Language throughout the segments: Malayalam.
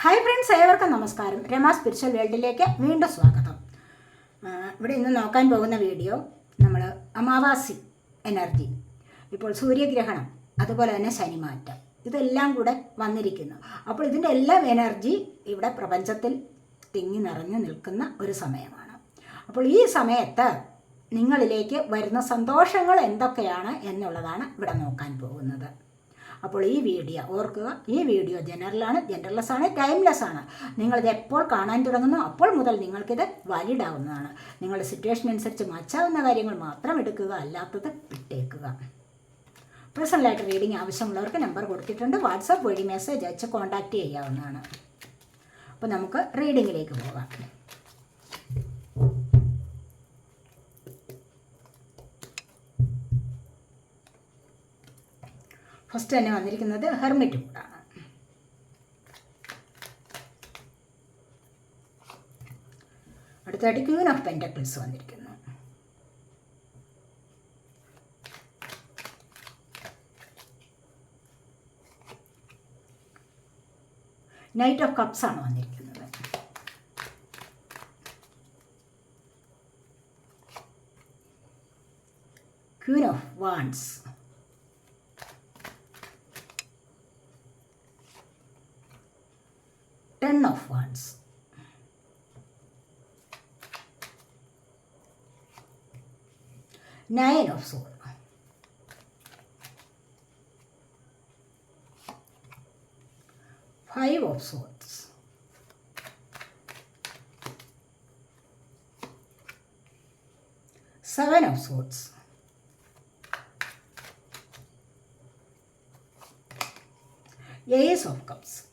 ഹായ് ഫ്രണ്ട്സ് ഏവർക്കും നമസ്കാരം. രമ സ്പിരിച്വൽ വേൾഡിലേക്ക് വീണ്ടും സ്വാഗതം. ഇവിടെ ഇന്ന് നോക്കാൻ പോകുന്ന വീഡിയോ നമ്മൾ അമാവാസി എനർജി ഇപ്പോൾ സൂര്യഗ്രഹണം അതുപോലെ തന്നെ ശനിമാറ്റം. ഇതെല്ലാം കൂടെ വന്നിരിക്കുന്നു. അപ്പോൾ ഇതിന്റെ എല്ലാം എനർജി ഇവിടെ പ്രപഞ്ചത്തിൽ തിങ്ങി നിറഞ്ഞു നിൽക്കുന്ന ഒരു സമയമാണ്. അപ്പോൾ ഈ സമയത്ത് നിങ്ങളിലേക്ക് വരുന്ന സന്തോഷങ്ങൾ എന്തൊക്കെയാണ് എന്നുള്ളതാണ് ഇവിടെ നോക്കാൻ പോകുന്നത്. അപ്പോൾ ഈ വീഡിയോ ഓർക്കുക ഈ വീഡിയോ ജനറലാണ് ജനറൽലെസ് ആണ് ടൈംലെസ് ആണ് നിങ്ങളിത് എപ്പോൾ കാണാൻ തുടങ്ങുന്നു അപ്പോൾ മുതൽ നിങ്ങൾക്കിത് വാലിഡ് ആവുന്നതാണ്. നിങ്ങളുടെ സിറ്റുവേഷൻ അനുസരിച്ച് മച്ചാവുന്ന കാര്യങ്ങൾ മാത്രം എടുക്കുക അല്ലാത്തത് വിട്ടേക്കുക. പേഴ്സണലായിട്ട് റീഡിംഗ് ആവശ്യമുള്ളവർക്ക് നമ്പർ കൊടുത്തിട്ടുണ്ട് വാട്സാപ്പ് വഴി മെസ്സേജ് അയച്ച് കോൺടാക്റ്റ് ചെയ്യാവുന്നതാണ്. അപ്പോൾ നമുക്ക് റീഡിങ്ങിലേക്ക് പോകാം. ഫസ്റ്റ് തന്നെ വന്നിരിക്കുന്നത് ഹെർമിറ്റ് മൂഡാണ് അടുത്തായിട്ട് ക്യൂൻ ഓഫ് പെന്റക്കിൾസ് വന്നിരിക്കുന്നു. നൈറ്റ് ഓഫ് കപ്സ് ആണ് വന്നിരിക്കുന്നത്. Queen of wands nine of swords. Five of swords. Seven of swords. Ace of cups.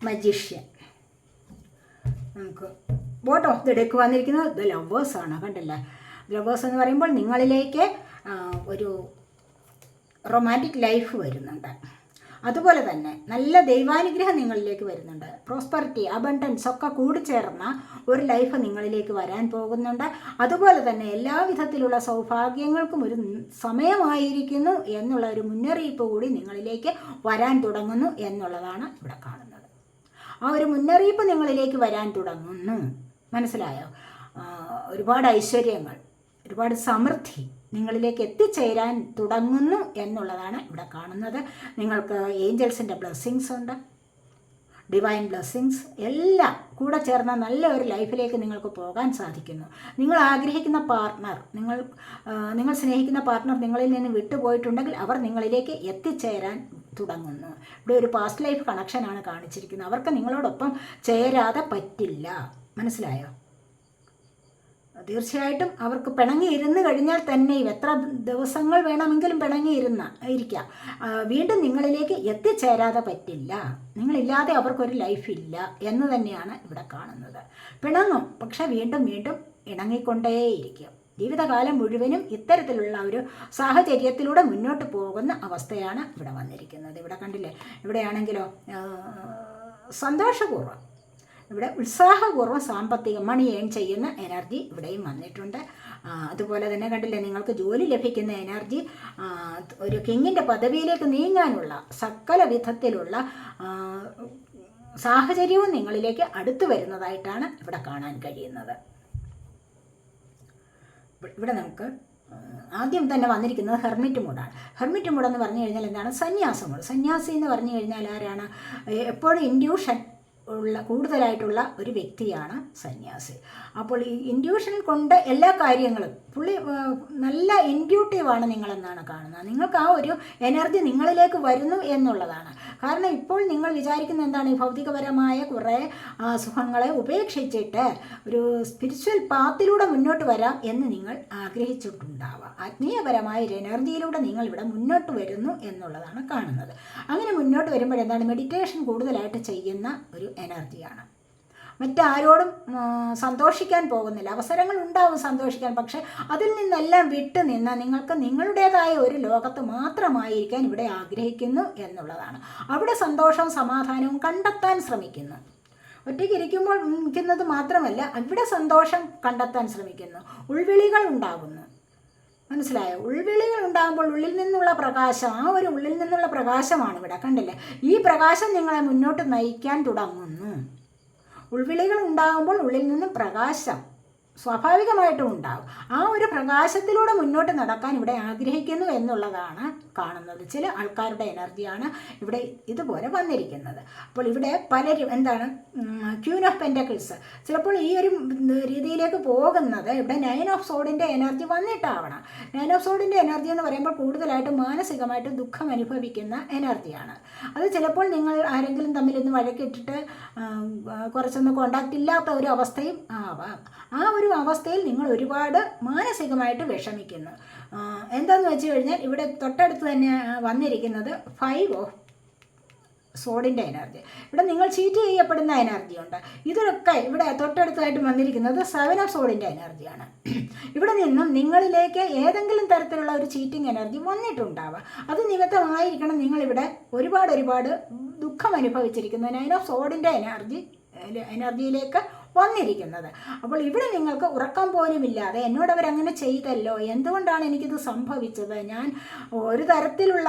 Magician. നമുക്ക്. ബോട്ട് ഓഫ് ദി ഡെക്ക് വന്നിരിക്കുന്നത് ദ ലവേഴ്സ് ആണ് കണ്ടില്ലേ? ലവേഴ്സ് എന്ന് പറയുമ്പോൾ നിങ്ങളിലേക്ക് ഒരു റൊമാന്റിക് ലൈഫ് വരുന്നുണ്ട്. അതുപോലെ തന്നെ നല്ല ദൈവാനുഗ്രഹം നിങ്ങളിലേക്ക് വരുന്നുണ്ട്. പ്രോസ്പെറിറ്റി അബണ്ടൻസ് ഒക്കെ കൂടിച്ചേർന്ന ഒരു ലൈഫ് നിങ്ങളിലേക്ക് വരാൻ പോകുന്നുണ്ട്. അതുപോലെ തന്നെ എല്ലാവിധത്തിലുള്ള സൗഭാഗ്യങ്ങൾക്കും ഒരു സമയമായിരിക്കുന്നു എന്നുള്ള ഒരു മുന്നറിയിപ്പ് കൂടി നിങ്ങളിലേക്ക് വരാൻ തുടങ്ങുന്നു എന്നുള്ളതാണ് ഇവിടെ കാണുന്നത്. ആ ഒരു മുന്നറിയിപ്പ് നിങ്ങളിലേക്ക് വരാൻ തുടങ്ങുന്നു. മനസ്സിലായോ? ഒരുപാട് ഐശ്വര്യങ്ങൾ ഒരുപാട് സമൃദ്ധി നിങ്ങളിലേക്ക് എത്തിച്ചേരാൻ തുടങ്ങുന്നു എന്നുള്ളതാണ് ഇവിടെ കാണുന്നത്. നിങ്ങൾക്ക് ഏഞ്ചൽസിന്റെ ബ്ലെസ്സിങ്സ് ഉണ്ട് ഡിവൈൻ ബ്ലെസ്സിങ്സ് എല്ലാം കൂടെ ചേർന്ന നല്ല ഒരു ലൈഫിലേക്ക് നിങ്ങൾക്ക് പോകാൻ സാധിക്കുന്നു. നിങ്ങൾ ആഗ്രഹിക്കുന്ന പാർട്ട്ണർ നിങ്ങൾ നിങ്ങൾ സ്നേഹിക്കുന്ന പാർട്ട്ണർ നിങ്ങളിൽ നിന്ന് വിട്ടുപോയിട്ടുണ്ടെങ്കിൽ അവർ നിങ്ങളിലേക്ക് എത്തിച്ചേരാൻ തുടങ്ങുന്നു. ഇവിടെ ഒരു പാസ്റ്റ് ലൈഫ് കണക്ഷനാണ് കാണിച്ചിരിക്കുന്നത്. അവർക്ക് നിങ്ങളോടൊപ്പം ചേരാതെ പറ്റില്ല. മനസ്സിലായോ? തീർച്ചയായിട്ടും അവർക്ക് പിണങ്ങി ഇരുന്ന് കഴിഞ്ഞാൽ തന്നെയും എത്ര ദിവസങ്ങൾ വേണമെങ്കിലും പിണങ്ങി ഇരുന്ന ഇരിക്കാം. വീണ്ടും നിങ്ങളിലേക്ക് എത്തിച്ചേരാതെ പറ്റില്ല. നിങ്ങളില്ലാതെ അവർക്കൊരു ലൈഫില്ല എന്ന് തന്നെയാണ് ഇവിടെ കാണുന്നത്. പിണങ്ങും. പക്ഷെ വീണ്ടും വീണ്ടും ഇണങ്ങിക്കൊണ്ടേയിരിക്കും. ജീവിതകാലം മുഴുവനും ഇത്തരത്തിലുള്ള ഒരു സാഹചര്യത്തിലൂടെ മുന്നോട്ട് പോകുന്ന അവസ്ഥയാണ് ഇവിടെ വന്നിരിക്കുന്നത്. ഇവിടെ കണ്ടില്ലേ? ഇവിടെയാണെങ്കിലോ സന്തോഷപൂർവം ഇവിടെ ഉത്സാഹപൂർവം സാമ്പത്തിക മണി ഏൺ ചെയ്യുന്ന എനർജി ഇവിടെയും വന്നിട്ടുണ്ട്. അതുപോലെ തന്നെ കണ്ടില്ലേ നിങ്ങൾക്ക് ജോലി ലഭിക്കുന്ന എനർജി ഒരു കിങ്ങിന്റെ പദവിയിലേക്ക് നീങ്ങാനുള്ള സകല വിധത്തിലുള്ള സാഹചര്യവും നിങ്ങളിലേക്ക് അടുത്തു വരുന്നതായിട്ടാണ് ഇവിടെ കാണാൻ കഴിയുന്നത്. ഇവിടെ നമുക്ക് ആദ്യം തന്നെ വന്നിരിക്കുന്നത് ഹെർമിറ്റ് മൂഡാണ് ഹെർമിറ്റ് മൂഡ് എന്ന് പറഞ്ഞു കഴിഞ്ഞാൽ എന്താണ്? സന്യാസം സന്യാസി എന്ന് പറഞ്ഞു കഴിഞ്ഞാൽ ആരാണ്? എപ്പോഴും ഇൻഡ്യൂഷൻ ഉള്ള കൂടുതലായിട്ടുള്ള ഒരു വ്യക്തിയാണ് സന്യാസി. അപ്പോൾ ഈ ഇൻഡ്യൂഷൻ കൊണ്ട് എല്ലാ കാര്യങ്ങളും പുള്ളി നല്ല ഇൻഡ്യൂട്ടീവാണ് നിങ്ങളെന്നാണ് കാണുന്നത്. നിങ്ങൾക്ക് ആ ഒരു എനർജി നിങ്ങളിലേക്ക് വരുന്നു എന്നുള്ളതാണ്. കാരണം ഇപ്പോൾ നിങ്ങൾ വിചാരിക്കുന്ന എന്താണ്? ഈ ഭൗതികപരമായ കുറേ സുഖങ്ങളെ ഉപേക്ഷിച്ചിട്ട് ഒരു സ്പിരിച്വൽ പാത്തിലൂടെ മുന്നോട്ട് വരാം എന്ന് നിങ്ങൾ ആഗ്രഹിച്ചിട്ടുണ്ടാവാം. ആത്മീയപരമായ ഒരു എനർജിയിലൂടെ നിങ്ങൾ ഇവിടെ മുന്നോട്ട് വരുന്നു എന്നുള്ളതാണ് കാണുന്നത്. അങ്ങനെ മുന്നോട്ട് വരുമ്പോൾ എന്താണ്? മെഡിറ്റേഷൻ കൂടുതലായിട്ട് ചെയ്യുന്ന ഒരു എനർജിയാണ് മറ്റാരോടും സന്തോഷിക്കാൻ പോകുന്നില്ല. അവസരങ്ങൾ ഉണ്ടാവും സന്തോഷിക്കാൻ പക്ഷെ അതിൽ നിന്നെല്ലാം വിട്ടു നിന്ന് നിങ്ങൾക്ക് നിങ്ങളുടേതായ ഒരു ലോകത്ത് മാത്രമായിരിക്കാൻ ഇവിടെ ആഗ്രഹിക്കുന്നു എന്നുള്ളതാണ്. അവിടെ സന്തോഷവും സമാധാനവും കണ്ടെത്താൻ ശ്രമിക്കുന്നു. ഒറ്റയ്ക്ക് ഇരിക്കുമ്പോൾ നിൽക്കുന്നത് മാത്രമല്ല അവിടെ സന്തോഷം കണ്ടെത്താൻ ശ്രമിക്കുന്നു. ഉൾവിളികൾ ഉണ്ടാകുന്നു. മനസ്സിലായോ? ഉൾവിളികൾ ഉണ്ടാകുമ്പോൾ ഉള്ളിൽ നിന്നുള്ള പ്രകാശം ആ ഒരു ഉള്ളിൽ നിന്നുള്ള പ്രകാശമാണ് ഇവിടെ കണ്ടില്ലേ? ഈ പ്രകാശം നിങ്ങളെ മുന്നോട്ട് നയിക്കാൻ തുടങ്ങുന്നു. ഉൾവിളികൾ ഉണ്ടാകുമ്പോൾ ഉള്ളിൽ നിന്നും പ്രകാശം സ്വാഭാവികമായിട്ടും ഉണ്ടാകും. ആ ഒരു പ്രകാശത്തിലൂടെ മുന്നോട്ട് നടക്കാൻ ഇവിടെ ആഗ്രഹിക്കുന്നു എന്നുള്ളതാണ് കാണുന്നത്. ചില ആൾക്കാരുടെ എനർജിയാണ് ഇവിടെ ഇതുപോലെ വന്നിരിക്കുന്നത്. അപ്പോൾ ഇവിടെ പലരും എന്താണ് ക്യൂൻ ഓഫ് പെന്റക്കിൾസ്. ചിലപ്പോൾ ഈ ഒരു രീതിയിലേക്ക് പോകുന്നത് ഇവിടെ നയൻ ഓഫ് സോഡിന്റെ എനർജി വന്നിട്ടാവണം. നയൻ ഓഫ് സോഡിന്റെ എനർജി എന്ന് പറയുമ്പോൾ കൂടുതലായിട്ട് മാനസികമായിട്ട് ദുഃഖം അനുഭവിക്കുന്ന എനർജിയാണ്. അത് ചിലപ്പോൾ നിങ്ങൾ ആരെങ്കിലും തമ്മിൽ ഇന്ന് വഴക്കിട്ടിട്ട് കുറച്ചൊന്നും കോണ്ടാക്റ്റ് ഇല്ലാത്ത ഒരു അവസ്ഥയും ആവാം. ആ ഒരു അവസ്ഥയിൽ നിങ്ങൾ ഒരുപാട് മാനസികമായിട്ട് വിഷമിക്കുന്നു. എന്താണെന്ന് വെച്ച് കഴിഞ്ഞാൽ ഇവിടെ തൊട്ടടുത്ത് തന്നെ വന്നിരിക്കുന്നത് ഫൈവ് ഓഫ് സോഡിന്റെ എനർജി ഇവിടെ നിങ്ങൾ ചീറ്റ് ചെയ്യപ്പെടുന്ന എനർജി ഉണ്ട്. ഇതൊക്കെ ഇവിടെ തൊട്ടടുത്തായിട്ട് വന്നിരിക്കുന്നത് സെവൻ ഓഫ് സോഡിന്റെ എനർജിയാണ് ഇവിടെ നിന്നും നിങ്ങളിലേക്ക് ഏതെങ്കിലും തരത്തിലുള്ള ഒരു ചീറ്റിംഗ് എനർജി വന്നിട്ടുണ്ടാവുക അത് നിമിത്തമായിരിക്കണം നിങ്ങളിവിടെ ഒരുപാട് ഒരുപാട് ദുഃഖം അനുഭവിച്ചിരിക്കുന്നത് നൈൻ ഓഫ് സോഡിന്റെ എനർജി എനർജിയിലേക്ക് വന്നിരിക്കുന്നത്. അപ്പോൾ ഇവിടെ നിങ്ങൾക്ക് ഉറക്കം പോലും ഇല്ലാതെ എന്നോട് അവരങ്ങനെ ചെയ്തല്ലോ? എന്തുകൊണ്ടാണ് എനിക്കിത് സംഭവിച്ചത്? ഞാൻ ഒരു തരത്തിലുള്ള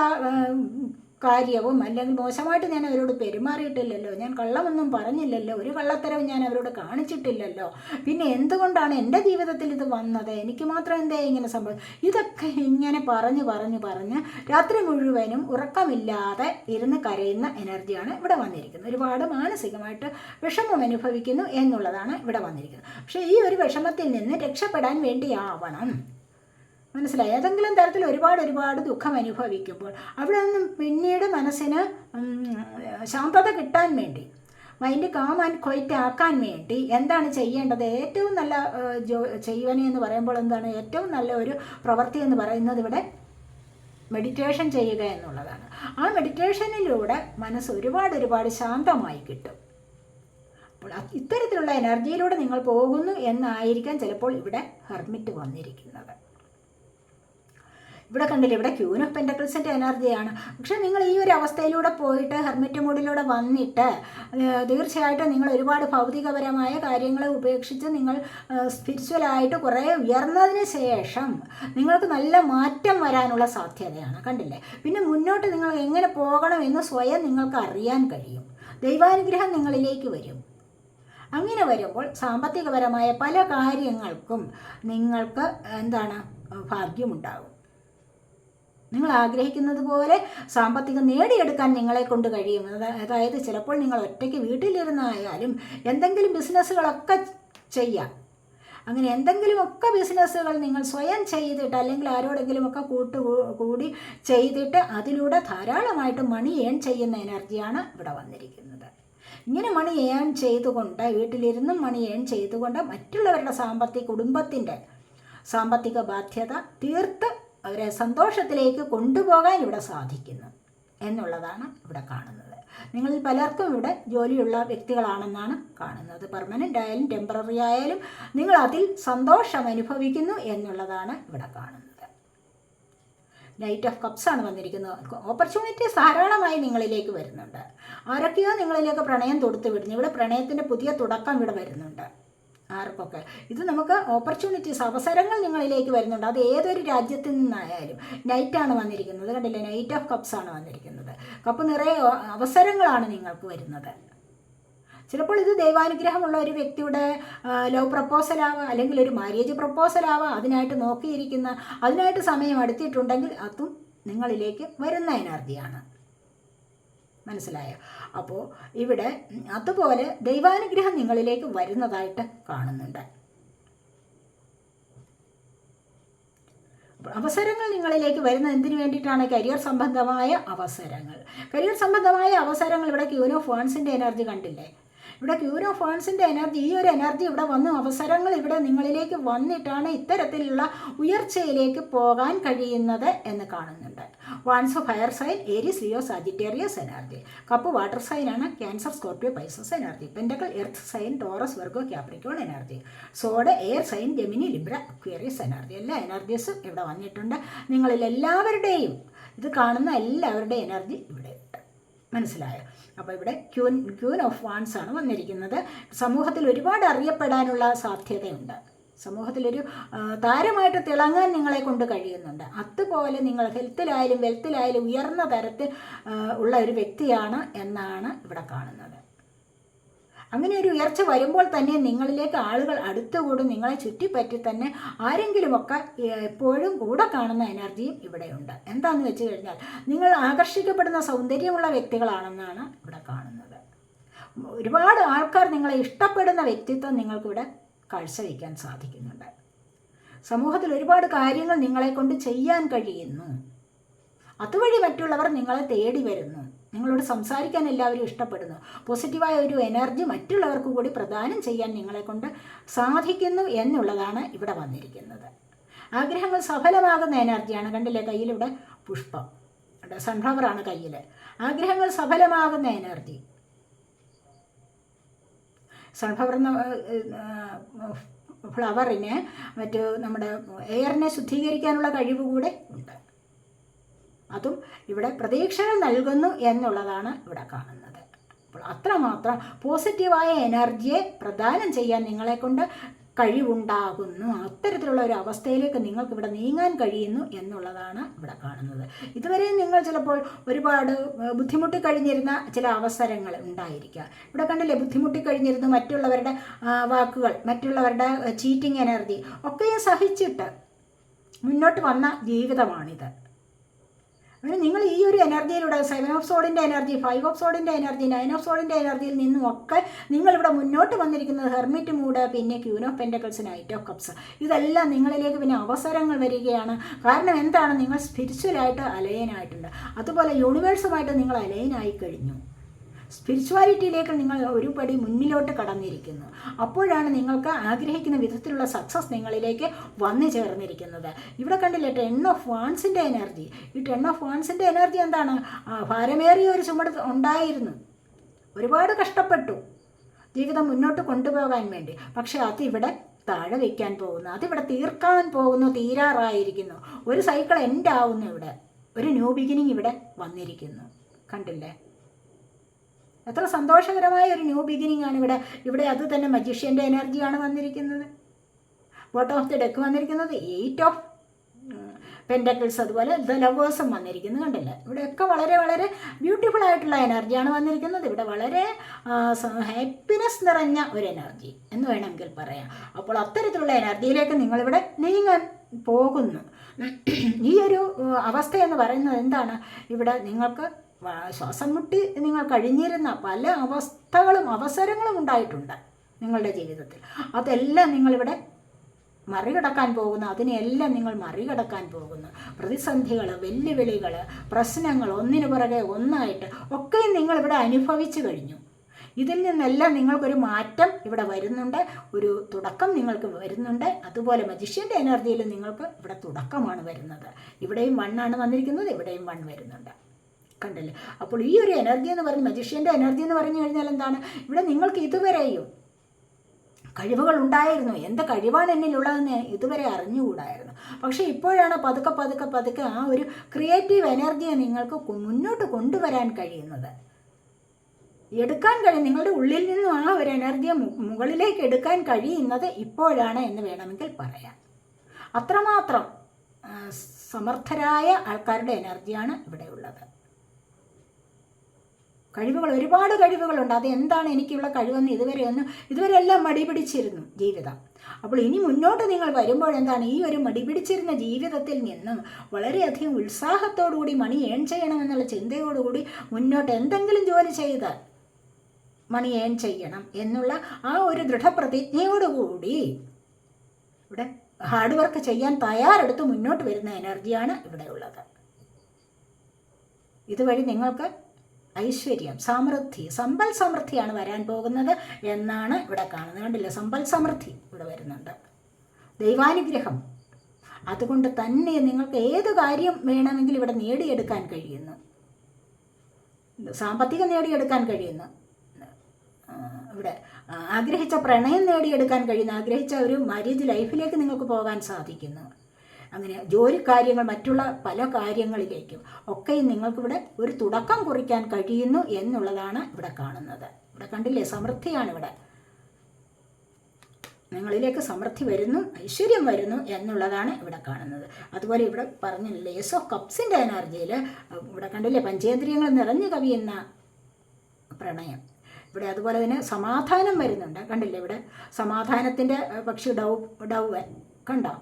കാര്യവും അല്ലെങ്കിൽ മോശമായിട്ട് ഞാൻ അവരോട് പെരുമാറിയിട്ടില്ലല്ലോ. ഞാൻ കള്ളമൊന്നും പറഞ്ഞില്ലല്ലോ. ഒരു കള്ളത്തരവും ഞാൻ അവരോട് കാണിച്ചിട്ടില്ലല്ലോ. പിന്നെ എന്തുകൊണ്ടാണ് എന്റെ ജീവിതത്തിൽ ഇത് വന്നത്? എനിക്ക് മാത്രം എന്തേ ഇങ്ങനെ സംഭവം? ഇതൊക്കെ ഇങ്ങനെ പറഞ്ഞ് പറഞ്ഞ് പറഞ്ഞ് രാത്രി മുഴുവനും ഉറക്കമില്ലാതെ ഇരുന്ന് കരയുന്ന എനർജിയാണ് ഇവിടെ വന്നിരിക്കുന്നത്. ഒരുപാട് മാനസികമായിട്ട് വിഷമം അനുഭവിക്കുന്നു എന്നുള്ളതാണ് ഇവിടെ വന്നിരിക്കുന്നത്. പക്ഷേ ഈ ഒരു വിഷമത്തിൽ നിന്ന് രക്ഷപ്പെടാൻ വേണ്ടിയാവണം മനസ്സിലായി? ഏതെങ്കിലും തരത്തിൽ ഒരുപാട് ഒരുപാട് ദുഃഖം അനുഭവിക്കുമ്പോൾ അവിടെ നിന്നും പിന്നീട് മനസ്സിന് ശാന്തത കിട്ടാൻ വേണ്ടി മൈൻഡ് കാം ആൻഡ് ക്വൈറ്റ് ആക്കാൻ വേണ്ടി എന്താണ് ചെയ്യേണ്ടത്? ഏറ്റവും നല്ല ജോ ചെയ്യുവനെ എന്ന് പറയുമ്പോൾ എന്താണ്? ഏറ്റവും നല്ല ഒരു പ്രവൃത്തി എന്ന് പറയുന്നത് ഇവിടെ മെഡിറ്റേഷൻ ചെയ്യുക എന്നുള്ളതാണ്. ആ മെഡിറ്റേഷനിലൂടെ മനസ്സ് ഒരുപാട് ഒരുപാട് ശാന്തമായി കിട്ടും. അപ്പോൾ ഇത്തരത്തിലുള്ള എനർജിയിലൂടെ നിങ്ങൾ പോകുന്നു എന്നായിരിക്കാം ചിലപ്പോൾ ഇവിടെ ഹെർമിറ്റ് വന്നിരിക്കുന്നത്. ഇവിടെ കണ്ടില്ല ഇവിടെ ക്യൂൻ ഓഫ് പെന്റക്കിൾസിന്റെ എനർജിയാണ് പക്ഷേ നിങ്ങൾ ഈ ഒരു അവസ്ഥയിലൂടെ പോയിട്ട് ഹെർമിറ്റ് മൂഡിലൂടെ വന്നിട്ട് തീർച്ചയായിട്ടും നിങ്ങൾ ഒരുപാട് ഭൗതികപരമായ കാര്യങ്ങളെ ഉപേക്ഷിച്ച് നിങ്ങൾ സ്പിരിച്വലായിട്ട് കുറേ ഉയർന്നതിന് ശേഷം നിങ്ങൾക്ക് നല്ല മാറ്റം വരാനുള്ള സാധ്യതയാണ്. കണ്ടില്ലേ? പിന്നെ മുന്നോട്ട് നിങ്ങൾ എങ്ങനെ പോകണം എന്ന് സ്വയം നിങ്ങൾക്ക് അറിയാൻ കഴിയും. ദൈവാനുഗ്രഹം നിങ്ങളിലേക്ക് വരും. അങ്ങനെ വരുമ്പോൾ സാമ്പത്തികപരമായ പല കാര്യങ്ങൾക്കും നിങ്ങൾക്ക് എന്താണ് ഭാഗ്യമുണ്ടാകും. നിങ്ങൾ ആഗ്രഹിക്കുന്നത് പോലെ സാമ്പത്തികം നേടിയെടുക്കാൻ നിങ്ങളെ കൊണ്ട് കഴിയും. അതായത് ചിലപ്പോൾ നിങ്ങൾ ഒറ്റയ്ക്ക് വീട്ടിലിരുന്നായാലും എന്തെങ്കിലും ബിസിനസ്സുകളൊക്കെ ചെയ്യാം. അങ്ങനെ എന്തെങ്കിലുമൊക്കെ ബിസിനസ്സുകൾ നിങ്ങൾ സ്വയം ചെയ്തിട്ട് അല്ലെങ്കിൽ ആരോടെങ്കിലുമൊക്കെ കൂട്ടു കൂടി ചെയ്തിട്ട് അതിലൂടെ ധാരാളമായിട്ട് മണി ഏൺ ചെയ്യുന്ന എനർജിയാണ് ഇവിടെ വന്നിരിക്കുന്നത്. ഇങ്ങനെ മണി ഏൺ ചെയ്തുകൊണ്ട് വീട്ടിലിരുന്നും മണി ഏൺ ചെയ്തുകൊണ്ട് മറ്റുള്ളവരുടെ സാമ്പത്തിക കുടുംബത്തിന്റെ സാമ്പത്തിക ബാധ്യത തീർത്ത് അവരെ സന്തോഷത്തിലേക്ക് കൊണ്ടുപോകാൻ ഇവിടെ സാധിക്കുന്നു എന്നുള്ളതാണ് ഇവിടെ കാണുന്നത്. നിങ്ങളിൽ പലർക്കും ഇവിടെ ജോലിയുള്ള വ്യക്തികളാണെന്നാണ് കാണുന്നത്. പെർമനന്റ് ആയാലും ടെമ്പററി ആയാലും നിങ്ങൾ അതിൽ സന്തോഷം അനുഭവിക്കുന്നു എന്നുള്ളതാണ് ഇവിടെ കാണുന്നത്. നൈറ്റ് ഓഫ് കപ്സ് ആണ് വന്നിരിക്കുന്നത്. ഓപ്പർച്യൂണിറ്റീസ് ധാരാളമായി നിങ്ങളിലേക്ക് വരുന്നുണ്ട്. ആരൊക്കെയോ നിങ്ങളിലേക്ക് പ്രണയം തൊടുത്തു വിടുന്നു ഇവിടെ പ്രണയത്തിന്റെ പുതിയ തുടക്കം ഇവിടെ വരുന്നുണ്ട്. ആർക്കൊക്കെ. ഇത് നമുക്ക് ഓപ്പർച്യൂണിറ്റീസ് അവസരങ്ങൾ നിങ്ങളിലേക്ക് വരുന്നുണ്ട്. അത് ഏതൊരു രാജ്യത്തിൽ നിന്നായാലും നൈറ്റാണ് വന്നിരിക്കുന്നത്. കണ്ടില്ല? നൈറ്റ് ഓഫ് കപ്സ് ആണ് വന്നിരിക്കുന്നത്. കപ്പ് നിറയെ അവസരങ്ങളാണ് നിങ്ങൾക്ക് വരുന്നത്. ചിലപ്പോൾ ഇത് ദൈവാനുഗ്രഹമുള്ള ഒരു വ്യക്തിയുടെ ലവ് പ്രപ്പോസലാവാം അല്ലെങ്കിൽ ഒരു മാര്യേജ് പ്രപ്പോസലാവാം അതിനായിട്ട് നോക്കിയിരിക്കുന്ന അതിനായിട്ട് സമയം എടുത്തിട്ടുണ്ടെങ്കിൽ അതും നിങ്ങളിലേക്ക് വരുന്ന എനർജിയാണ് മനസ്സിലായോ. അപ്പോൾ ഇവിടെ അതുപോലെ ദൈവാനുഗ്രഹം നിങ്ങളിലേക്ക് വരുന്നതായിട്ട് കാണുന്നുണ്ട്. അവസരങ്ങൾ നിങ്ങളിലേക്ക് വരുന്നത് എന്തിനു വേണ്ടിയിട്ടാണ്? കരിയർ സംബന്ധമായ അവസരങ്ങൾ. കരിയർ സംബന്ധമായ അവസരങ്ങൾ ഇവിടെ ക്യൂനോ ഫോൺസിന്റെ എനർജി കണ്ടില്ലേ? ഇവിടെ ക്യൂരോ ഫോൺസിന്റെ എനർജി ഈ ഒരു എനർജി ഇവിടെ വന്ന് അവസരങ്ങൾ ഇവിടെ നിങ്ങളിലേക്ക് വന്നിട്ടാണ് ഇത്തരത്തിലുള്ള ഉയർച്ചയിലേക്ക് പോകാൻ കഴിയുന്നത് എന്ന് കാണുന്നുണ്ട്. Wands fire sign Aries Leo Sagittarius energy cup water സൈനാണ് Cancer Scorpio Pisces energy പെൻഡകൾ earth sign Taurus Virgo Capricorn energy sword air sign Gemini Libra Aquarius energy എല്ലാ എനർജീസും ഇവിടെ വന്നിട്ടുണ്ട്. നിങ്ങളിൽ എല്ലാവരുടെയും ഇത് കാണുന്ന എല്ലാവരുടെയും എനർജി ഇവിടെ മനസ്സിലായോ? അപ്പോൾ ഇവിടെ ക്യൂൻ ക്യൂൻ ഓഫ് വാൺസ് ആണ് വന്നിരിക്കുന്നത്. സമൂഹത്തിൽ ഒരുപാട് അറിയപ്പെടാനുള്ള സാധ്യതയുണ്ട്. സമൂഹത്തിലൊരു താരമായിട്ട് തിളങ്ങാൻ നിങ്ങളെ കൊണ്ട് കഴിയുന്നുണ്ട്. അതുപോലെ നിങ്ങൾ ഹെൽത്തിലായാലും വെൽത്തിലായാലും ഉയർന്ന തരത്തിൽ ഉള്ള ഒരു വ്യക്തിയാണ് എന്നാണ് ഇവിടെ കാണുന്നത്. അങ്ങനെ ഒരു ഉയർച്ച വരുമ്പോൾ തന്നെ നിങ്ങളിലേക്ക് ആളുകൾ അടുത്തുകൂടും. നിങ്ങളെ ചുറ്റിപ്പറ്റി തന്നെ ആരെങ്കിലുമൊക്കെ എപ്പോഴും കൂടെ കാണുന്ന എനർജിയും ഇവിടെയുണ്ട്. എന്താണെന്ന് വെച്ച് കഴിഞ്ഞാൽ നിങ്ങൾ ആകർഷിക്കപ്പെടുന്ന സൗന്ദര്യമുള്ള വ്യക്തികളാണെന്നാണ് ഇവിടെ കാണുന്നത്. ഒരുപാട് ആൾക്കാർ നിങ്ങളെ ഇഷ്ടപ്പെടുന്ന വ്യക്തിത്വം നിങ്ങൾക്കിവിടെ കാഴ്ചവെക്കാൻ സാധിക്കുന്നുണ്ട്. സമൂഹത്തിൽ ഒരുപാട് കാര്യങ്ങൾ നിങ്ങളെ കൊണ്ട് ചെയ്യാൻ കഴിയുന്നു. അതുവഴി മറ്റുള്ളവർ നിങ്ങളെ തേടി വരുന്നു. നിങ്ങളോട് സംസാരിക്കാൻ എല്ലാവരും ഇഷ്ടപ്പെടുന്നു. പോസിറ്റീവായ ഒരു എനർജി മറ്റുള്ളവർക്ക് കൂടി പ്രദാനം ചെയ്യാൻ നിങ്ങളെ കൊണ്ട് സാധിക്കുന്നു എന്നുള്ളതാണ് ഇവിടെ വന്നിരിക്കുന്നത്. ആഗ്രഹങ്ങൾ സഫലമാകുന്ന എനർജിയാണ് കണ്ടില്ലേ? കയ്യിലിവിടെ പുഷ്പം. സൺഫ്ലവറാണ് കയ്യിൽ ആഗ്രഹങ്ങൾ സഫലമാകുന്ന എനർജി സൺഫ്ലവർ ഫ്ലവറിന് മറ്റു നമ്മുടെ എയറിനെ ശുദ്ധീകരിക്കാനുള്ള കഴിവ് കൂടെ ഉണ്ട്. അതും ഇവിടെ പ്രതീക്ഷകൾ നൽകുന്നു എന്നുള്ളതാണ് ഇവിടെ കാണുന്നത്. അപ്പോൾ അത്രമാത്രം പോസിറ്റീവായ എനർജിയെ പ്രദാനം ചെയ്യാൻ നിങ്ങളെക്കൊണ്ട് കഴിവുണ്ടാകുന്നു. അത്തരത്തിലുള്ള ഒരു അവസ്ഥയിലേക്ക് നിങ്ങൾക്ക് ഇവിടെ നീങ്ങാൻ കഴിയുന്നു എന്നുള്ളതാണ് ഇവിടെ കാണുന്നത്. ഇതുവരെ നിങ്ങൾ ചിലപ്പോൾ ഒരുപാട് ബുദ്ധിമുട്ടി കഴിഞ്ഞിരുന്ന ചില അവസരങ്ങൾ ഉണ്ടായിരിക്കുക ഇവിടെ കണ്ടില്ലേ ബുദ്ധിമുട്ടി കഴിഞ്ഞിരുന്നു മറ്റുള്ളവരുടെ വാക്കുകൾ മറ്റുള്ളവരുടെ ചീറ്റിംഗ് എനർജി ഒക്കെയും സഹിച്ചിട്ട് മുന്നോട്ട് വന്ന ജീവിതമാണിത്. അങ്ങനെ നിങ്ങൾ ഈ ഒരു എനർജിയിലൂടെ സെവൻ ഓഫ് സോഡിന്റെ എനർജി ഫൈവ് ഓഫ് സോഡിന്റെ എനർജി നയൻ ഓഫ് സോഡിന്റെ എനർജിയിൽ നിന്നും ഒക്കെ നിങ്ങളിവിടെ മുന്നോട്ട് വന്നിരിക്കുന്നത് ഹെർമിറ്റ് മൂഡ് പിന്നെ queen of pentacles knight of cups ഇതെല്ലാം നിങ്ങളിലേക്ക് പിന്നെ അവസരങ്ങൾ വരികയാണ്. കാരണം എന്താണ്? നിങ്ങൾ സ്പിരിച്വലായിട്ട് അലയനായിട്ടുണ്ട് അതുപോലെ യൂണിവേഴ്സുമായിട്ട് നിങ്ങൾ അലയനായി കഴിഞ്ഞു. സ്പിരിച്വാലിറ്റിയിലേക്ക് നിങ്ങൾ ഒരുപടി മുന്നിലോട്ട് കടന്നിരിക്കുന്നു. അപ്പോഴാണ് നിങ്ങൾക്ക് ആഗ്രഹിക്കുന്ന വിധത്തിലുള്ള സക്സസ് നിങ്ങളിലേക്ക് വന്നു ചേർന്നിരിക്കുന്നത്. ഇവിടെ കണ്ടില്ലേ ടെൻ ഓഫ് വാൺസിന്റെ എനർജി ഈ ടെൻ ഓഫ് വാൺസിന്റെ എനർജി എന്താണ്? ഭാരമേറിയ ഒരു ചുമട് ഉണ്ടായിരുന്നു. ഒരുപാട് കഷ്ടപ്പെട്ടു ജീവിതം മുന്നോട്ട് കൊണ്ടുപോകാൻ വേണ്ടി. പക്ഷേ അതിവിടെ താഴെ വയ്ക്കാൻ പോകുന്നു. അതിവിടെ തീർക്കാൻ പോകുന്നു തീരാറായിരിക്കുന്നു. ഒരു സൈക്കിൾ എൻഡ് ആവുന്നു ഇവിടെ. ഒരു ന്യൂ ബിഗിനിങ് ഇവിടെ വന്നിരിക്കുന്നു. കണ്ടില്ലേ? എത്ര സന്തോഷകരമായ ഒരു ന്യൂ ബിഗിനിങ് ആണ് ഇവിടെ. ഇവിടെ അത് തന്നെ മജീഷ്യന്റെ എനർജിയാണ് വന്നിരിക്കുന്നത്. ബോട്ടം ഓഫ് ദി ഡെക്ക് വന്നിരിക്കുന്നത്? എയ്റ്റ് ഓഫ് പെൻഡക്കിൾസ് അതുപോലെ ദ ലവേഴ്സും വന്നിരിക്കുന്നു കണ്ടില്ല? ഇവിടെയൊക്കെ വളരെ വളരെ ബ്യൂട്ടിഫുൾ ആയിട്ടുള്ള എനർജിയാണ് വന്നിരിക്കുന്നത്. ഇവിടെ വളരെ ഹാപ്പിനെസ് നിറഞ്ഞ ഒരു എനർജി എന്ന് വേണമെങ്കിൽ പറയാം. അപ്പോൾ അത്തരത്തിലുള്ള എനർജിയിലേക്ക് നിങ്ങളിവിടെ നീങ്ങാൻ പോകുന്നു. ഈ ഒരു അവസ്ഥ എന്ന് പറയുന്നത് എന്താണ്? ഇവിടെ നിങ്ങൾക്ക് ശ്വാസം മുട്ടി നിങ്ങൾ കഴിഞ്ഞിരുന്ന പല അവസ്ഥകളും അവസരങ്ങളും ഉണ്ടായിട്ടുണ്ട് നിങ്ങളുടെ ജീവിതത്തിൽ. അതെല്ലാം നിങ്ങളിവിടെ മറികടക്കാൻ പോകുന്നു അതിനെയെല്ലാം നിങ്ങൾ മറികടക്കാൻ പോകുന്നു പ്രതിസന്ധികൾ വെല്ലുവിളികൾ പ്രശ്നങ്ങൾ ഒന്നിനു പുറകെ ഒന്നായിട്ട് ഒക്കെയും നിങ്ങളിവിടെ അനുഭവിച്ചു കഴിഞ്ഞു. ഇതിൽ നിന്നെല്ലാം നിങ്ങൾക്കൊരു മാറ്റം ഇവിടെ വരുന്നുണ്ട് ഒരു തുടക്കം നിങ്ങൾക്ക് വരുന്നുണ്ട്. അതുപോലെ മജിഷ്യന്റെ എനർജിയിൽ നിങ്ങൾക്ക് ഇവിടെ തുടക്കമാണ് വരുന്നത്. ഇവിടെയും വണ്ണാണ് വന്നിരിക്കുന്നത് ഇവിടെയും വൺ വരുന്നുണ്ട്. കണ്ടില്ലേ? അപ്പോൾ ഈ ഒരു എനർജി എന്ന് പറഞ്ഞ് മജിഷ്യന്റെ എനർജി എന്ന് പറഞ്ഞു കഴിഞ്ഞാൽ എന്താണ്? ഇവിടെ നിങ്ങൾക്ക് ഇതുവരെയും കഴിവുകൾ ഉണ്ടായിരുന്നു. എന്ത് കഴിവാണ് എന്നിലുള്ളതെന്ന് ഇതുവരെ അറിഞ്ഞുകൂടായിരുന്നു. പക്ഷേ ഇപ്പോഴാണ് പതുക്കെ പതുക്കെ പതുക്കെ ആ ഒരു ക്രിയേറ്റീവ് എനർജിയെ നിങ്ങൾക്ക് മുന്നോട്ട് കൊണ്ടുവരാൻ കഴിയുന്നത്. എടുക്കാൻ കഴിയും നിങ്ങളുടെ ഉള്ളിൽ നിന്നും ആ ഒരു എനർജിയെ മുകളിലേക്ക് എടുക്കാൻ കഴിയുന്നത് ഇപ്പോഴാണ് എന്ന് വേണമെങ്കിൽ പറയാം. അത്രമാത്രം സമർത്ഥരായ ആൾക്കാരുടെ എനർജിയാണ് ഇവിടെയുള്ളത്. കഴിവുകൾ ഒരുപാട് കഴിവുകളുണ്ട്. അത് എന്താണ് എനിക്കുള്ള കഴിവെന്ന് ഇതുവരെ ഒന്ന് ഇതുവരെ എല്ലാം മടി പിടിച്ചിരുന്നു ജീവിതം. അപ്പോൾ ഇനി മുന്നോട്ട് നിങ്ങൾ വരുമ്പോൾ എന്താണ്? ഈ ഒരു മടി പിടിച്ചിരുന്ന ജീവിതത്തിൽ നിന്നും വളരെയധികം ഉത്സാഹത്തോടുകൂടി മണി ഏൺ ചെയ്യണമെന്നുള്ള ചിന്തയോടുകൂടി മുന്നോട്ട് എന്തെങ്കിലും ജോലി ചെയ്ത് മണി ഏൺ ചെയ്യണം എന്നുള്ള ആ ഒരു ദൃഢപ്രതിജ്ഞയോടുകൂടി ഇവിടെ ഹാർഡ് വർക്ക് ചെയ്യാൻ തയ്യാറെടുത്ത് മുന്നോട്ട് വരുന്ന എനർജിയാണ് ഇവിടെ ഉള്ളത് ഇതുവഴി നിങ്ങൾക്ക് ഐശ്വര്യം സമൃദ്ധി. സമ്പൽ സമൃദ്ധിയാണ് വരാൻ പോകുന്നത് എന്നാണ് ഇവിടെ കാണുന്നത്. കണ്ടില്ല? സമ്പൽ സമൃദ്ധി ഇവിടെ വരുന്നുണ്ട്. ദൈവാനുഗ്രഹം. അതുകൊണ്ട് തന്നെ നിങ്ങൾക്ക് ഏത് കാര്യം വേണമെങ്കിലും ഇവിടെ നേടിയെടുക്കാൻ കഴിയുന്നു. സാമ്പത്തികം നേടിയെടുക്കാൻ കഴിയുന്നു. ഇവിടെ ആഗ്രഹിച്ച പ്രണയം നേടിയെടുക്കാൻ കഴിയുന്നു. ആഗ്രഹിച്ച ഒരു മാര്യേജ് ലൈഫിലേക്ക് നിങ്ങൾക്ക് പോകാൻ സാധിക്കുന്നു. അങ്ങനെ ജോലി കാര്യങ്ങൾ മറ്റുള്ള പല കാര്യങ്ങളിലേക്കും ഒക്കെ നിങ്ങൾക്കിവിടെ ഒരു തുടക്കം കുറിക്കാൻ കഴിയുന്നു എന്നുള്ളതാണ് ഇവിടെ കാണുന്നത്. ഇവിടെ കണ്ടില്ലേ? സമൃദ്ധിയാണ് ഇവിടെ നിങ്ങളിലേക്ക് സമൃദ്ധി വരുന്നു ഐശ്വര്യം വരുന്നു എന്നുള്ളതാണ് ഇവിടെ കാണുന്നത്. അതുപോലെ ഇവിടെ പറഞ്ഞ ലേസ് ഓഫ് കപ്സിന്റെ എനർജിയിൽ ഇവിടെ കണ്ടില്ലേ? പഞ്ചേന്ദ്രിയങ്ങൾ നിറഞ്ഞു കവിയുന്ന പ്രണയം. ഇവിടെ അതുപോലെ തന്നെ സമാധാനം വരുന്നുണ്ട്. കണ്ടില്ലേ? ഇവിടെ സമാധാനത്തിന്റെ പക്ഷി ഡൗ ഡൗവൻ കണ്ടോ?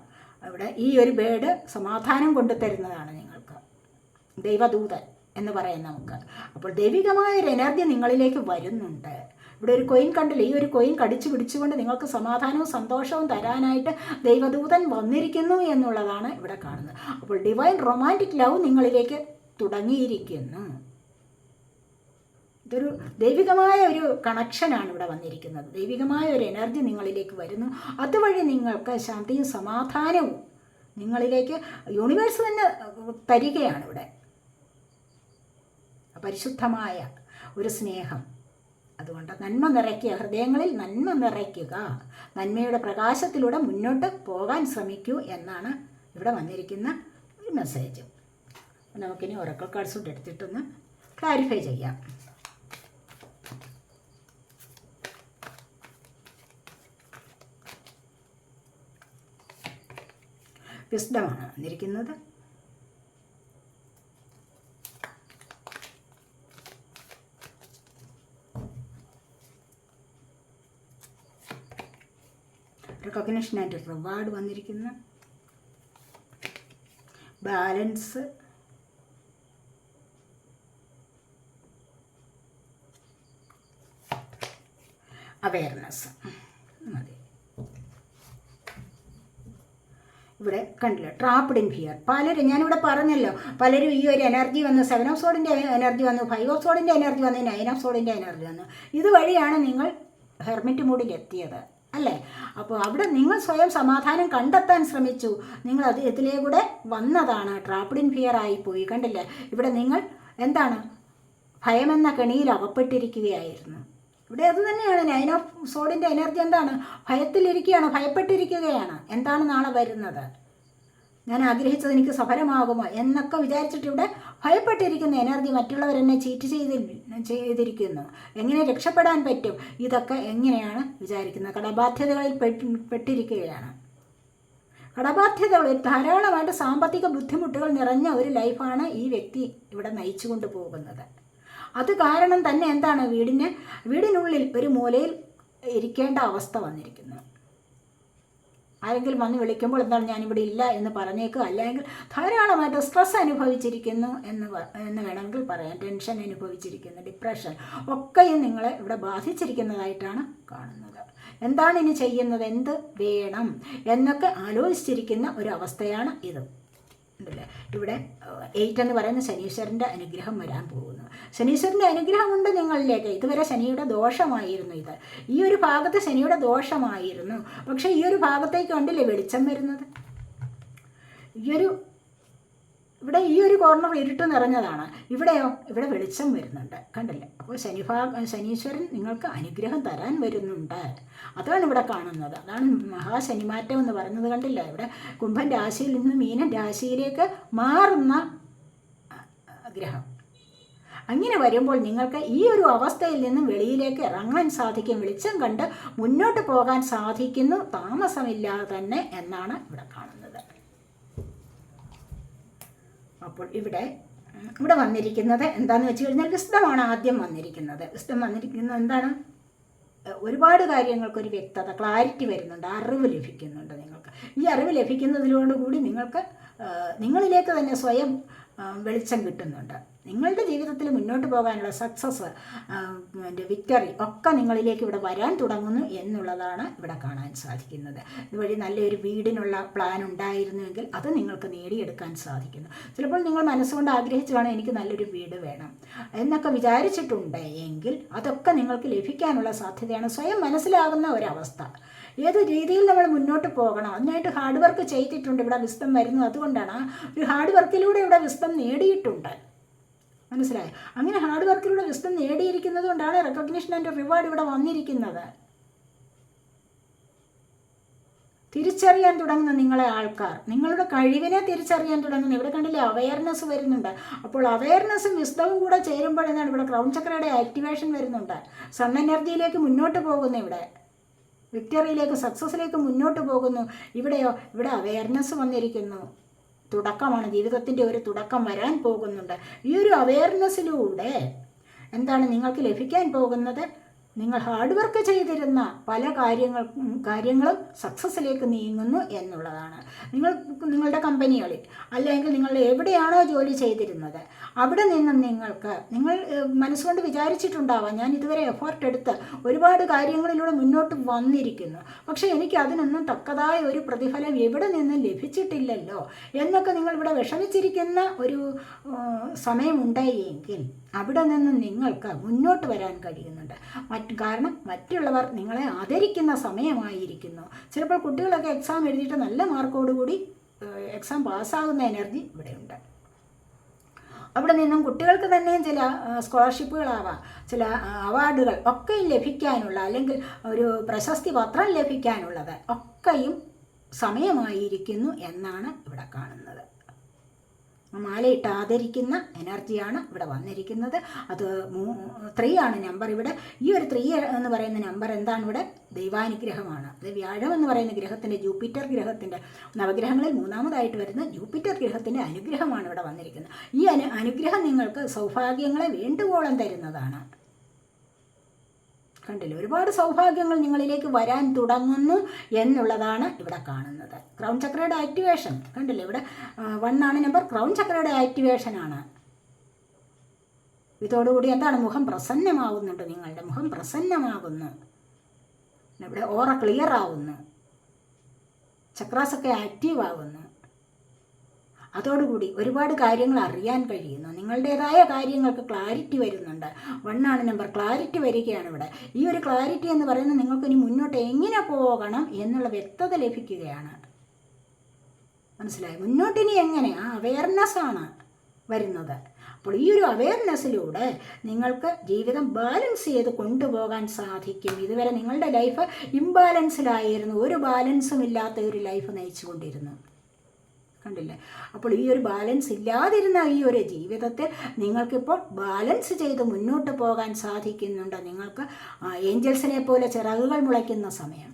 ഇവിടെ ഈ ഒരു ബേഡ് സമാധാനം കൊണ്ടു തരുന്നതാണ് നിങ്ങൾക്ക്. ദൈവദൂതൻ എന്ന് പറയുന്ന നമുക്ക്. അപ്പോൾ ദൈവികമായ ഒരു എനർജി നിങ്ങളിലേക്ക് വരുന്നുണ്ട്. ഇവിടെ ഒരു കൊയിൻ കണ്ടില്ലേ? ഈ ഒരു കൊയിൻ കടിച്ചു പിടിച്ചുകൊണ്ട് നിങ്ങൾക്ക് സമാധാനവും സന്തോഷവും തരാനായിട്ട് ദൈവദൂതൻ വന്നിരിക്കുന്നു എന്നുള്ളതാണ് ഇവിടെ കാണുന്നത്. അപ്പോൾ ഡിവൈൻ റൊമാന്റിക് ലവ് നിങ്ങളിലേക്ക് തുടങ്ങിയിരിക്കുന്നു. ഇതൊരു ദൈവികമായ ഒരു കണക്ഷനാണ് ഇവിടെ വന്നിരിക്കുന്നത്. ദൈവികമായ ഒരു എനർജി നിങ്ങളിലേക്ക് വരുന്നു. അതുവഴി നിങ്ങൾക്ക് ശാന്തിയും സമാധാനവും നിങ്ങളിലേക്ക് യൂണിവേഴ്സ് തന്നെ തരികയാണ് ഇവിടെ. പരിശുദ്ധമായ ഒരു സ്നേഹം. അതുകൊണ്ട് നന്മ നിറയ്ക്കുക ഹൃദയങ്ങളിൽ നന്മ നിറയ്ക്കുക. നന്മയുടെ പ്രകാശത്തിലൂടെ മുന്നോട്ട് പോകാൻ ശ്രമിക്കൂ എന്നാണ് ഇവിടെ വന്നിരിക്കുന്ന ഒരു മെസ്സേജ് നമുക്കിനി ഒറക്കൽ കാർഡ്സ് എടുത്തിട്ടൊന്ന് ക്ലാരിഫൈ ചെയ്യാം. വിസ്ഡമാണ് വന്നിരിക്കുന്നത്. റെക്കഗ്നേഷൻ ആൻഡ് റിവാർഡ് വന്നിരിക്കുന്നു. ബാലൻസ് അവയർനെസ് ഇവിടെ കണ്ടില്ല. ട്രാപ്ഡ് ഇൻ ഫിയർ പലരും ഞാനിവിടെ പറഞ്ഞല്ലോ പലരും ഈ ഒരു എനർജി വന്ന് സെവൻ ഓഫ് സോഡിന്റെ എനർജി വന്നു ഫൈവ് ഓഫ് സോഡിന്റെ എനർജി വന്നു നയൻ ഓഫ് സോഡിന്റെ എനർജി വന്നു. ഇതുവഴിയാണ് നിങ്ങൾ ഹെർമിറ്റ് മൂഡിൽ എത്തിയത് അല്ലേ? അപ്പോൾ അവിടെ നിങ്ങൾ സ്വയം സമാധാനം കണ്ടെത്താൻ ശ്രമിച്ചു. നിങ്ങൾ അത് ഇതിലേ കൂടെ വന്നതാണ് ട്രാപ്ഡ് ഇൻ ഫിയർ ആയിപ്പോയി കണ്ടില്ലേ? ഇവിടെ നിങ്ങൾ എന്താണ്? ഭയമെന്ന കെണിയിൽ അകപ്പെട്ടിരിക്കുകയായിരുന്നു. ഇവിടെ അത് തന്നെയാണ്. നൈൻ ഓഫ് സോഡിന്റെ എനർജി എന്താണ്? ഭയത്തിലിരിക്കുകയാണ് ഭയപ്പെട്ടിരിക്കുകയാണ്. എന്താണ് നാളെ വരുന്നത്? ഞാൻ ആഗ്രഹിച്ചത് എനിക്ക് സഫലമാകുമോ എന്നൊക്കെ വിചാരിച്ചിട്ട് ഇവിടെ ഭയപ്പെട്ടിരിക്കുന്ന എനർജി മറ്റുള്ളവരെന്നെ ചീറ്റ് ചെയ്തി ചെയ്തിരിക്കുന്നു. എങ്ങനെ രക്ഷപ്പെടാൻ പറ്റും? ഇതൊക്കെ എങ്ങനെയാണ് വിചാരിക്കുന്നത്? കടബാധ്യതകളിൽ പെട്ടിരിക്കുകയാണ്. കടബാധ്യതകളിൽ ധാരാളമായിട്ട് സാമ്പത്തിക ബുദ്ധിമുട്ടുകൾ നിറഞ്ഞ ഒരു ലൈഫാണ് ഈ വ്യക്തി ഇവിടെ നയിച്ചു കൊണ്ടുപോകുന്നത് അത് കാരണം തന്നെ എന്താണ്? വീടിന് വീടിനുള്ളിൽ ഒരു മൂലയിൽ ഇരിക്കേണ്ട അവസ്ഥ വന്നിരിക്കുന്നത് ആരെങ്കിലും വന്ന് വിളിക്കുമ്പോൾ എന്താണ് ഞാനിവിടെ ഇല്ല എന്ന് പറഞ്ഞേക്കുക അല്ലെങ്കിൽ ധാരാളമായിട്ട് സ്ട്രെസ് അനുഭവിച്ചിരിക്കുന്നു എന്ന് എന്ന് വേണമെങ്കിൽ പറയാം. ടെൻഷൻ അനുഭവിച്ചിരിക്കുന്നു ഡിപ്രഷൻ ഒക്കെയും നിങ്ങളെ ഇവിടെ ബാധിച്ചിരിക്കുന്നതായിട്ടാണ് കാണുന്നത്. എന്താണ് ഇനി ചെയ്യുന്നത്? എന്ത് വേണം? എന്നൊക്കെ ആലോചിച്ചിരിക്കുന്ന ഒരു അവസ്ഥയാണ് ഇത്. ഉണ്ടല്ലേ ഇവിടെ എയ്റ്റ് എന്ന് പറയുന്ന ശനീശ്വരന്റെ അനുഗ്രഹം വരാൻ പോകുന്നു. ശനീശ്വരന്റെ അനുഗ്രഹമുണ്ട് നിങ്ങളിലേക്ക്. ഇതുവരെ ശനിയുടെ ദോഷമായിരുന്നു ഇത്. ഈ ഒരു ഭാഗത്ത് ശനിയുടെ ദോഷമായിരുന്നു. പക്ഷേ ഈ ഒരു ഭാഗത്തേക്ക് ഉണ്ടല്ലേ വെളിച്ചം വരുന്നത്? ഈ ഒരു ഇവിടെ ഈ ഒരു കോർണർ ഇരുട്ട് നിറഞ്ഞതാണ്. ഇവിടെയോ? ഇവിടെ വെളിച്ചം വരുന്നുണ്ട്. കണ്ടില്ലേ? അപ്പോൾ ശനിഭാ ശനീശ്വരൻ നിങ്ങൾക്ക് അനുഗ്രഹം തരാൻ വരുന്നുണ്ട്. അതാണ് ഇവിടെ കാണുന്നത്. അതാണ് മഹാശനിമാറ്റം എന്ന് പറയുന്നത് കണ്ടില്ല? ഇവിടെ കുംഭൻ രാശിയിൽ നിന്ന് മീനൻ രാശിയിലേക്ക് മാറുന്ന ഗ്രഹം. അങ്ങനെ വരുമ്പോൾ നിങ്ങൾക്ക് ഈ ഒരു അവസ്ഥയിൽ നിന്നും വെളിയിലേക്ക് ഇറങ്ങാൻ സാധിക്കും. വെളിച്ചം കണ്ട് മുന്നോട്ട് പോകാൻ സാധിക്കുന്നു. താമസമില്ലാതെ തന്നെ എന്നാണ് ഇവിടെ കാണുന്നത്. അപ്പോൾ ഇവിടെ ഇവിടെ വന്നിരിക്കുന്നത് എന്താണെന്ന് വെച്ച് കഴിഞ്ഞാൽ വിസ്തമാണ് ആദ്യം വന്നിരിക്കുന്നത്. വിസ്തം വന്നിരിക്കുന്നത് എന്താണ്? ഒരുപാട് കാര്യങ്ങൾക്കൊരു വ്യക്തത ക്ലാരിറ്റി വരുന്നുണ്ട് അറിവ് ലഭിക്കുന്നുണ്ട് നിങ്ങൾക്ക്. ഈ അറിവ് ലഭിക്കുന്നതിലോടുകൂടി നിങ്ങൾക്ക് നിങ്ങളിലേക്ക് തന്നെ സ്വയം വെളിച്ചം കിട്ടുന്നുണ്ട്. നിങ്ങളുടെ ജീവിതത്തിൽ മുന്നോട്ട് പോകാനുള്ള സക്സസ് വിക്ടറി ഒക്കെ നിങ്ങളിലേക്ക് ഇവിടെ വരാൻ തുടങ്ങുന്നു എന്നുള്ളതാണ് ഇവിടെ കാണാൻ സാധിക്കുന്നത്. ഇതുവഴി നല്ലൊരു വീടിനുള്ള പ്ലാൻ ഉണ്ടായിരുന്നുവെങ്കിൽ അത് നിങ്ങൾക്ക് നേടിയെടുക്കാൻ സാധിക്കുന്നു. ചിലപ്പോൾ നിങ്ങൾ മനസ്സുകൊണ്ട് ആഗ്രഹിച്ചു വേണം എനിക്ക് നല്ലൊരു വീട് വേണം എന്നൊക്കെ വിചാരിച്ചിട്ടുണ്ട് എങ്കിൽ അതൊക്കെ നിങ്ങൾക്ക് ലഭിക്കാനുള്ള സാധ്യതയാണ്. സ്വയം മനസ്സിലാകുന്ന ഒരവസ്ഥ. ഏത് രീതിയിൽ നമ്മൾ മുന്നോട്ട് പോകണം? അതിനായിട്ട് ഹാർഡ് വർക്ക് ചെയ്തിട്ടുണ്ട്. ഇവിടെ വിസ്തം വരുന്നു. അതുകൊണ്ടാണ് ഒരു ഹാർഡ് വർക്കിലൂടെ ഇവിടെ വിസ്തം നേടിയിട്ടുണ്ട്. മനസ്സിലായോ? അങ്ങനെ ഹാർഡ് വർക്കിലൂടെ വിസ്തം നേടിയിരിക്കുന്നത് കൊണ്ടാണ് റെക്കഗ്നിഷൻ ആൻഡ് റിവാർഡ് ഇവിടെ വന്നിരിക്കുന്നത്. തിരിച്ചറിയാൻ തുടങ്ങുന്ന നിങ്ങളെ ആൾക്കാർ. നിങ്ങളുടെ കഴിവിനെ തിരിച്ചറിയാൻ തുടങ്ങുന്ന ഇവിടെ കണ്ടില്ലേ അവയർനെസ് വരുന്നുണ്ട്. അപ്പോൾ അവയർനെസ്സും വിസ്തവും കൂടെ ചേരുമ്പോഴെന്നാണ് ഇവിടെ ക്രൗൺ ചക്രയുടെ ആക്ടിവേഷൻ വരുന്നുണ്ട്. സൺ എനർജിയിലേക്ക് മുന്നോട്ട് പോകുന്നു ഇവിടെ. വിക്ടറിയിലേക്ക് സക്സസ്സിലേക്ക് മുന്നോട്ട് പോകുന്നു. ഇവിടെയോ? ഇവിടെ അവയർനെസ് വന്നിരിക്കുന്നു. തുടക്കമാണ്. ജീവിതത്തിന്റെ ഒരു തുടക്കം വരാൻ പോകുന്നുണ്ട്. ഈ ഒരു അവയർനെസ്സിലൂടെ എന്താണ് നിങ്ങൾക്ക് ലഭിക്കാൻ പോകുന്നത്? നിങ്ങൾ ഹാർഡ് വർക്ക് ചെയ്തിരുന്ന പല കാര്യങ്ങൾ കാര്യങ്ങളും സക്സസ്സിലേക്ക് നീങ്ങുന്നു എന്നുള്ളതാണ്. നിങ്ങൾ നിങ്ങളുടെ കമ്പനികളിൽ അല്ലെങ്കിൽ നിങ്ങൾ എവിടെയാണോ ജോലി ചെയ്തിരുന്നത് അവിടെ നിന്നും നിങ്ങൾക്ക് നിങ്ങൾ മനസ്സുകൊണ്ട് വിചാരിച്ചിട്ടുണ്ടാവാം ഞാൻ ഇതുവരെ എഫേർട്ട് എടുത്ത് ഒരുപാട് കാര്യങ്ങളിലൂടെ മുന്നോട്ട് വന്നിരിക്കുന്നു. പക്ഷേ എനിക്ക് അതിനൊന്നും തക്കതായ ഒരു പ്രതിഫലം എവിടെ നിന്നും ലഭിച്ചിട്ടില്ലല്ലോ എന്നൊക്കെ നിങ്ങൾ ഇവിടെ വിഷമിച്ചിരിക്കുന്ന ഒരു സമയമുണ്ടായി സമയമുണ്ടായെങ്കിൽ അവിടെ നിന്ന് നിങ്ങൾക്ക് മുന്നോട്ട് വരാൻ കഴിയുന്നുണ്ട്. മറ്റ് കാരണം മറ്റുള്ളവർ നിങ്ങളെ ആദരിക്കുന്ന സമയമായിരിക്കുന്നു. ചിലപ്പോൾ കുട്ടികളൊക്കെ എക്സാം എഴുതിയിട്ട് നല്ല മാർക്കോടുകൂടി എക്സാം പാസ്സാകുന്ന എനർജി ഇവിടെയുണ്ട്. അവിടെ നിന്നും കുട്ടികൾക്ക് തന്നെയും ചില സ്കോളർഷിപ്പുകളാവാം ചില അവാർഡുകൾ ഒക്കെ ലഭിക്കാനുള്ള അല്ലെങ്കിൽ ഒരു പ്രശസ്തി പത്രം ലഭിക്കാനുള്ളത് ഒക്കെയും സമയമായിരിക്കുന്നു എന്നാണ് ഇവിടെ കാണുന്നത്. മാലയിട്ട് ആദരിക്കുന്ന എനർജിയാണ് ഇവിടെ വന്നിരിക്കുന്നത്. അത് ത്രീ ആണ് നമ്പർ ഇവിടെ. ഈ ഒരു ത്രീ എന്ന് പറയുന്ന നമ്പർ എന്താണ് ഇവിടെ? ദൈവാനുഗ്രഹമാണ്. അത് വ്യാഴം എന്ന് പറയുന്ന ഗ്രഹത്തിന്റെ ജൂപ്പിറ്റർ ഗ്രഹത്തിന്റെ നവഗ്രഹങ്ങളിൽ മൂന്നാമതായിട്ട് വരുന്ന ജൂപ്പിറ്റർ ഗ്രഹത്തിന്റെ അനുഗ്രഹമാണ് ഇവിടെ വന്നിരിക്കുന്നത്. ഈ അനു അനുഗ്രഹം നിങ്ങൾക്ക് സൗഭാഗ്യങ്ങളെ വേണ്ടുവോളം തരുന്നതാണ്. കണ്ടില്ലേ? ഒരുപാട് സൗഭാഗ്യങ്ങൾ നിങ്ങളിലേക്ക് വരാൻ തുടങ്ങുന്നു എന്നുള്ളതാണ് ഇവിടെ കാണുന്നത്. ക്രൗൺ ചക്രയുടെ ആക്ടിവേഷൻ കണ്ടില്ലേ? ഇവിടെ വൺ ആണ് നമ്പർ ക്രൗൺ ചക്രയുടെ ആക്ടിവേഷനാണ് ഇതോടുകൂടി എന്താണ്? മുഖം പ്രസന്നമാകുന്നുണ്ട് നിങ്ങളുടെ. മുഖം പ്രസന്നമാകുന്നു. ഇവിടെ ഓറ ക്ലിയർ ആവുന്നു. ചക്രാസൊക്കെ ആക്റ്റീവ് ആകുന്നു അതോടുകൂടി ഒരുപാട് കാര്യങ്ങൾ അറിയാൻ കഴിയുന്നു. നിങ്ങളുടേതായ കാര്യങ്ങൾക്ക് ക്ലാരിറ്റി വരുന്നുണ്ട്. വണ്ണാണ് നമ്പർ ക്ലാരിറ്റി വരികയാണ് ഇവിടെ. ഈ ഒരു ക്ലാരിറ്റി എന്ന് പറയുന്നത് നിങ്ങൾക്ക് ഇനി മുന്നോട്ട് എങ്ങനെ പോകണം എന്നുള്ള വ്യക്തത ലഭിക്കുകയാണ്. മനസ്സിലായി? മുന്നോട്ടിനി എങ്ങനെ? ആ അവയർനെസ് ആണ് വരുന്നത്. അപ്പോൾ ഈ ഒരു അവയർനെസ്സിലൂടെ നിങ്ങൾക്ക് ജീവിതം ബാലൻസ് ചെയ്ത് കൊണ്ടുപോകാൻ സാധിക്കും. ഇതുവരെ നിങ്ങളുടെ ലൈഫ് ഇംബാലൻസിലായിരുന്നു ഒരു ബാലൻസും ഇല്ലാത്ത ഒരു ലൈഫ് നയിച്ചുകൊണ്ടിരുന്നു. കണ്ടില്ലേ? അപ്പോൾ ഈ ഒരു ബാലൻസ് ഇല്ലാതിരുന്ന ഈ ഒരു ജീവിതത്തെ നിങ്ങൾക്കിപ്പോൾ ബാലൻസ് ചെയ്ത് മുന്നോട്ട് പോകാൻ സാധിക്കുന്നുണ്ട്. നിങ്ങൾക്ക് ഏഞ്ചൽസിനെ പോലെ ചിറകുകൾ മുളയ്ക്കുന്ന സമയം.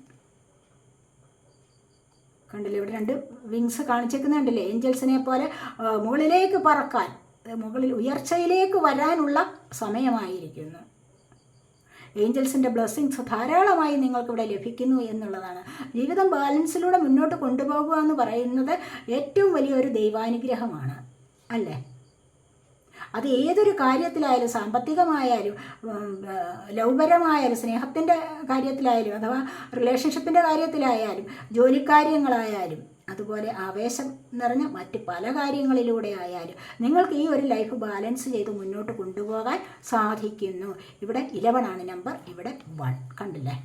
കണ്ടില്ലേ? ഇവിടെ രണ്ട് വിങ്സ് കാണിച്ചേക്കുന്നുണ്ടല്ലേ ഏഞ്ചൽസിനെ പോലെ മുകളിലേക്ക് പറക്കാൻ മുകളിൽ ഉയർച്ചയിലേക്ക് വരാനുള്ള സമയമായിരിക്കുന്നു. ഏഞ്ചൽസിന്റെ ബ്ലെസ്സിങ്സ് ധാരാളമായി നിങ്ങൾക്കിവിടെ ലഭിക്കുന്നു എന്നുള്ളതാണ്. ജീവിതം ബാലൻസിലൂടെ മുന്നോട്ട് കൊണ്ടുപോകുക എന്ന് പറയുന്നത് ഏറ്റവും വലിയൊരു ദൈവാനുഗ്രഹമാണ്. അല്ലേ? അത് ഏതൊരു കാര്യത്തിലായാലും സാമ്പത്തികമായാലും ലൗകരമായാലും സ്നേഹത്തിന്റെ കാര്യത്തിലായാലും അഥവാ റിലേഷൻഷിപ്പിന്റെ കാര്യത്തിലായാലും ജോലിക്കാര്യങ്ങളായാലും അതുപോലെ ആവേശം നിറഞ്ഞ മറ്റ് പല കാര്യങ്ങളിലൂടെ ആയാലും നിങ്ങൾക്ക് ഈ ഒരു ലൈഫ് ബാലൻസ് ചെയ്ത് മുന്നോട്ട് കൊണ്ടുപോകാൻ സാധിക്കുന്നു. ഇവിടെ ഇലവനാണ് നമ്പർ ഇവിടെ വൺ കണ്ടില്ലേ?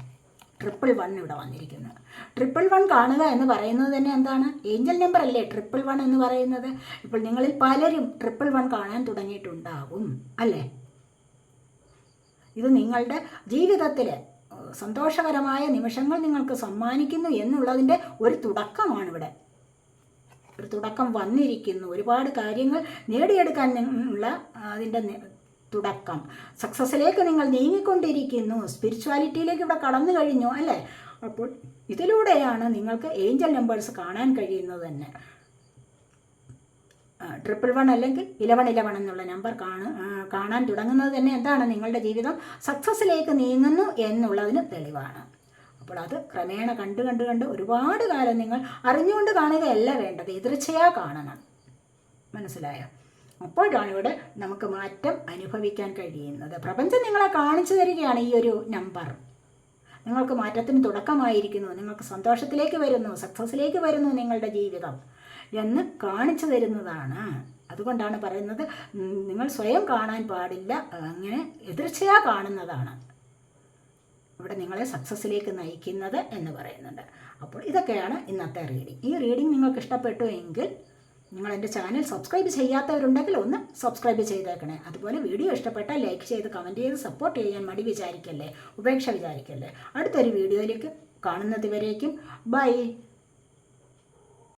ട്രിപ്പിൾ വൺ ഇവിടെ വന്നിരിക്കുന്നു. ട്രിപ്പിൾ വൺ കാണുക എന്ന് പറയുന്നത് തന്നെ എന്താണ്? ഏഞ്ചൽ നമ്പർ അല്ലേ? ട്രിപ്പിൾ വൺ എന്ന് പറയുന്നത്. ഇപ്പോൾ നിങ്ങളിൽ പലരും ട്രിപ്പിൾ വൺ കാണാൻ തുടങ്ങിയിട്ടുണ്ടാകും അല്ലേ? ഇത് നിങ്ങളുടെ ജീവിതത്തിൽ സന്തോഷകരമായ നിമിഷങ്ങൾ നിങ്ങൾക്ക് സമ്മാനിക്കുന്നു എന്നുള്ളതിന്റെ ഒരു തുടക്കമാണ് ഇവിടെ ഒരു തുടക്കം വന്നിരിക്കുന്നു. ഒരുപാട് കാര്യങ്ങൾ നേടിയെടുക്കാൻ ഉള്ള അതിന്റെ തുടക്കം. സക്സസ്സിലേക്ക് നിങ്ങൾ നീങ്ങിക്കൊണ്ടിരിക്കുന്നു. സ്പിരിച്വാലിറ്റിയിലേക്ക് ഇവിടെ കടന്നു കഴിഞ്ഞു അല്ലേ? അപ്പോൾ ഇതിലൂടെയാണ് നിങ്ങൾക്ക് ഏഞ്ചൽ നമ്പേഴ്സ് കാണാൻ കഴിയുന്നത് തന്നെ. ട്രിപ്പിൾ വൺ അല്ലെങ്കിൽ ഇലവൺ ഇലവൺ എന്നുള്ള നമ്പർ കാണു കാണാൻ തുടങ്ങുന്നത് തന്നെ എന്താണ്? നിങ്ങളുടെ ജീവിതം സക്സസ്സിലേക്ക് നീങ്ങുന്നു എന്നുള്ളതിന് തെളിവാണ്. അപ്പോൾ അത് ക്രമേണ കണ്ട് കണ്ട് കണ്ട് ഒരുപാട് കാലം നിങ്ങൾ അറിഞ്ഞുകൊണ്ട് കാണുകയല്ല വേണ്ടത്. എതിർച്ചയാ കാണണം. മനസ്സിലായോ? അപ്പോഴാണ് ഇവിടെ നമുക്ക് മാറ്റം അനുഭവിക്കാൻ കഴിയുന്നത്. പ്രപഞ്ചം നിങ്ങളെ കാണിച്ചു തരികയാണ് ഈ ഒരു നമ്പർ നിങ്ങൾക്ക് മാറ്റത്തിന് തുടക്കമായിരിക്കുന്നു. നിങ്ങൾക്ക് സന്തോഷത്തിലേക്ക് വരുന്നു സക്സസ്സിലേക്ക് വരുന്നു നിങ്ങളുടെ ജീവിതം. എന്ന് കാണിച്ചു തരുന്നതാണ്. അതുകൊണ്ടാണ് പറയുന്നത് നിങ്ങൾ സ്വയം കാണാൻ പാടില്ല അങ്ങനെ എതിർച്ചയാ കാണുന്നതാണ്. ഇവിടെ നിങ്ങളെ സക്സസ്സിലേക്ക് നയിക്കുന്നത് എന്ന് പറയുന്നുണ്ട്. അപ്പോൾ ഇതൊക്കെയാണ് ഇന്നത്തെ റീഡിംഗ് ഈ റീഡിംഗ് നിങ്ങൾക്ക് ഇഷ്ടപ്പെട്ടു എങ്കിൽ നിങ്ങൾ എന്റെ ചാനൽ സബ്സ്ക്രൈബ് ചെയ്യാത്തവരുണ്ടെങ്കിൽ ഒന്ന് സബ്സ്ക്രൈബ് ചെയ്തേക്കണേ. അതുപോലെ വീഡിയോ ഇഷ്ടപ്പെട്ടാൽ ലൈക്ക് ചെയ്ത് കമന്റ് ചെയ്ത് സപ്പോർട്ട് ചെയ്യാൻ മടി വിചാരിക്കല്ലേ? ഉപേക്ഷ വിചാരിക്കല്ലേ? അടുത്തൊരു വീഡിയോയിലേക്ക് കാണുന്നത് വരേക്കും. ബൈ